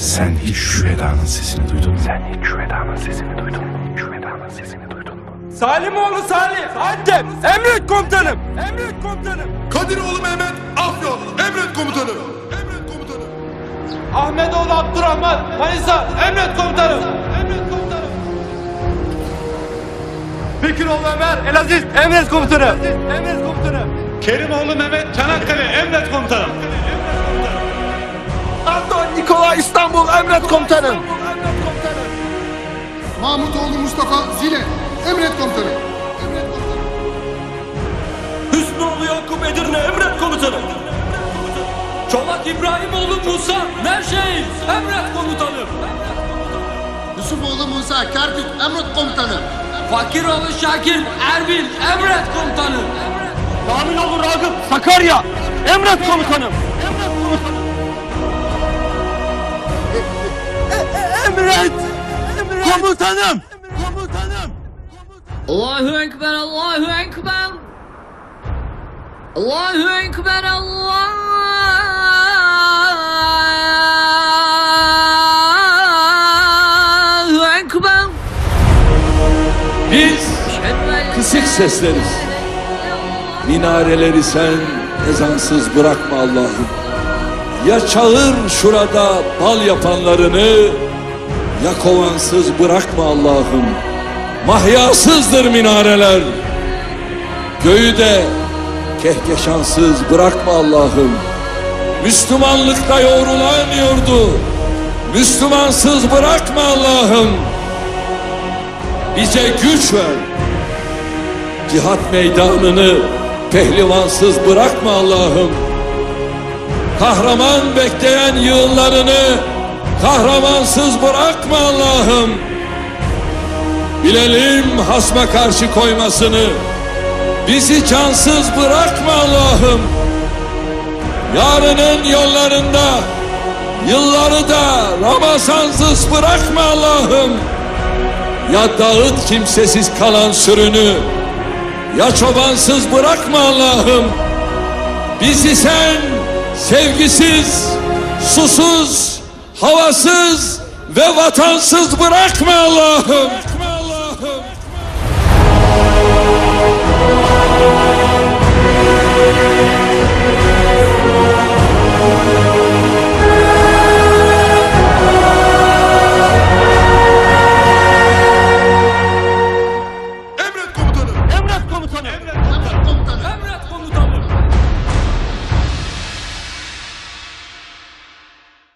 Sen hiç şu Eda'nın sesini duydun mu? Sen hiç şu Eda'nın sesini duydun mu? Şu Eda'nın sesini duydun mu? Salimoğlu Salih, Antep, emret komutanım, emret komutanım. Kadiroğlu Mehmet Afyon emret komutanım. Emret komutanım. Ahmetoğlu Abdurrahman, Manisa, emret komutanım, emret komutanım. Bekiroğlu Ömer, Elaziz, emret komutanım, emret komutanım. Kerimoğlu Mehmet Çanakkale emret komutanım. İstanbul, emret komutanım. Mahmutoğlu Mustafa Zile, emret komutanım. Hüsnoğlu Yakup Edirne emret komutanım. Çolak İbrahimoğlu Musa Nevşehir emret komutanım. Yusufoğlu Musa Kerkük, emret komutanım. Fakiroğlu Şakir Erbil emret komutanım. Kaminoğlu Ragıp, Sakarya, emret komutanım. Emret komutanım. Emret, emret. Komutanım, komutanım. Allahu Ekber, Allahu Ekber. Allahu Ekber, Allahu Ekber. Biz kısık sesleriz. Minareleri sen ezansız bırakma Allah'ım. Ya çağır şurada bal yapanlarını, ya kovansız bırakma Allah'ım. Mahyasızdır minareler. Göğü de kehkeşansız bırakma Allah'ım. Müslümanlıkta yoğrulan yurdu, Müslümansız bırakma Allah'ım. Bize güç ver. Cihat meydanını pehlivansız bırakma Allah'ım. Kahraman bekleyen yığınlarını kahramansız bırakma Allah'ım. Bilelim hasma karşı koymasını. Bizi cansız bırakma Allah'ım. Yarının yollarında yılları da Ramazansız bırakma Allah'ım. Ya dağıt kimsesiz kalan sürünü Ya çobansız bırakma Allah'ım Bizi sen sevgisiz, susuz, havasız ve vatansız bırakma Allah'ım